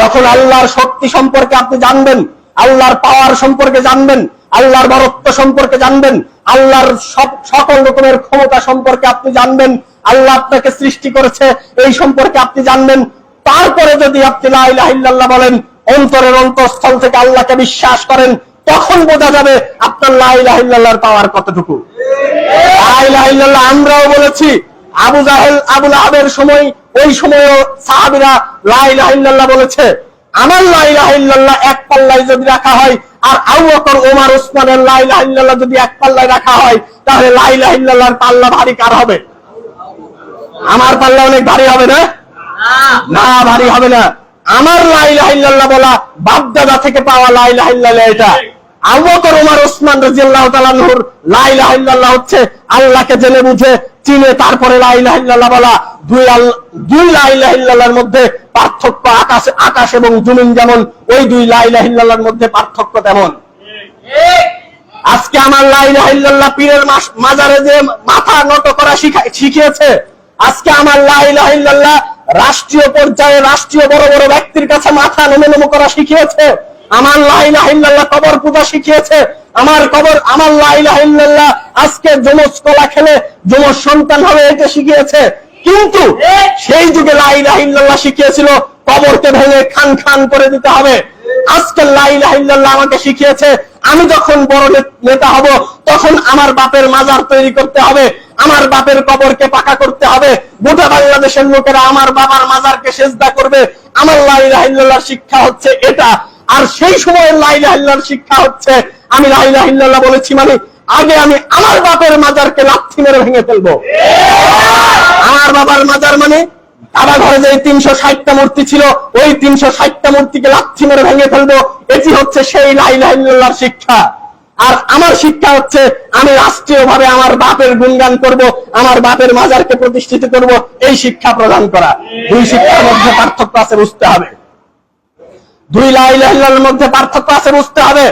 যখন আল্লাহর শক্তি সম্পর্কে আপনি জানবেন, আল্লাহর পাওয়ার সম্পর্কে জানবেন, আল্লাহর বরত্ব সম্পর্কে জানবেন, আল্লাহর সব, সকল রকমের ক্ষমতা সম্পর্কে আপনি জানবেন, আল্লাহ আপনাকে সৃষ্টি করেছে, এই সম্পর্কে আপনি জানবেন। তারপরে যদি আপনি লা ইলাহা ইল্লাল্লাহ বলেন, অন্তরের অন্তঃস্থল থেকে আল্লাহকে বিশ্বাস করেন, তখন বোঝা যাবে আপনার লা ইলাহা পাওয়ার কতটুকু। আমরাও বলেছি, আবু জাহেল আবুল আহাবের সময় ওই সময়ও সাহাবিরা লা ইলাহা ইল্লাল্লাহ বলেছে, আমার লা ইলাহা ইল্লাল্লাহ এক পাল্লায় যদি রাখা হয়, আর আবু বকর ওমর ওসমানের লা ইলাহা ইল্লাল্লাহ যদি এক পাল্লায় রাখা হয়, তাহলে লাই ইলাহা ইল্লাল্লাহর পাল্লা ভারী কার হবে? আমার পাল্লা অনেক ভারী হবে না? না, ভারী হবে না। আমার লাই ইলাহা ইল্লাল্লাহ বলা বাপদাদা থেকে পাওয়া লাই ইলাহা ইল্লাল্লাহ এটা। আকাশ এবং জমিন যেমন, ওই দুই লা ইলাহা মধ্যে পার্থক্য তেমন। আজকে আমার লা ইলাহা পীরের মাজারে যে মাথা নত করা শিখা- শিখিয়েছে, আজকে আমার লা ইলাহা রাষ্ট্রীয় পর্যায়ে রাষ্ট্রীয় বড় বড় ব্যক্তির কাছে মাথা নমে নমে করা শিখিয়েছে। আমার লা ইলাহা ইল্লাল্লাহ কবর পূজা শিখিয়েছে। আমার কবর আমার লা ইলাহা ইল্লাল্লাহ আজকে যমজ কলা খেলে যমজ সন্তান হবে এটা শিখিয়েছে। কিন্তু সেই যুগে লা ইলাহা শিখিয়েছিল কবরকে ভেঙে খান খান করে দিতে হবে। আজকে লা ইলাহা আমাকে শিখিয়েছে আমি যখন বড় নেতা হব তখন আমার বাপের মাজার তৈরি করতে হবে আমার বাপের কবরকে পাকা করতে হবে। গোটা বাংলাদেশের লোকেরা আমার বাবার মাজারকে সেজদা করবে। আমার লা ইলাহা শিক্ষা হচ্ছে এটা। আর সেই সময়ের লা ইলাহা শিক্ষা হচ্ছে, আমি লা ইলাহা বলেছি মানে আগে আমি আমার বাপের মাজারকে লাথি মেরে ভেঙে ফেলব। আমার বাবার মাজার মানে কাবা ঘরে যে তিনশো ষাটটা মূর্তি ছিল, ওই তিনশো ষাটটা মূর্তিকে লাচ্ছি মেরে ভেঙে ফেলব, এটি হচ্ছে সেই লাইলাহিল্লাহর শিক্ষা। আর আমার শিক্ষা হচ্ছে, আমি রাষ্ট্রীয় ভাবে আমার বাপের গুণগান করব, আমার বাপের মাজারকে প্রতিষ্ঠিত করব, এই শিক্ষা প্রদান করা। দুই শিক্ষার মধ্যে পার্থক্য আছে, বুঝতে হবে। দুই লাইলাহিল্লাহর মধ্যে পার্থক্য আছে বুঝতে হবে।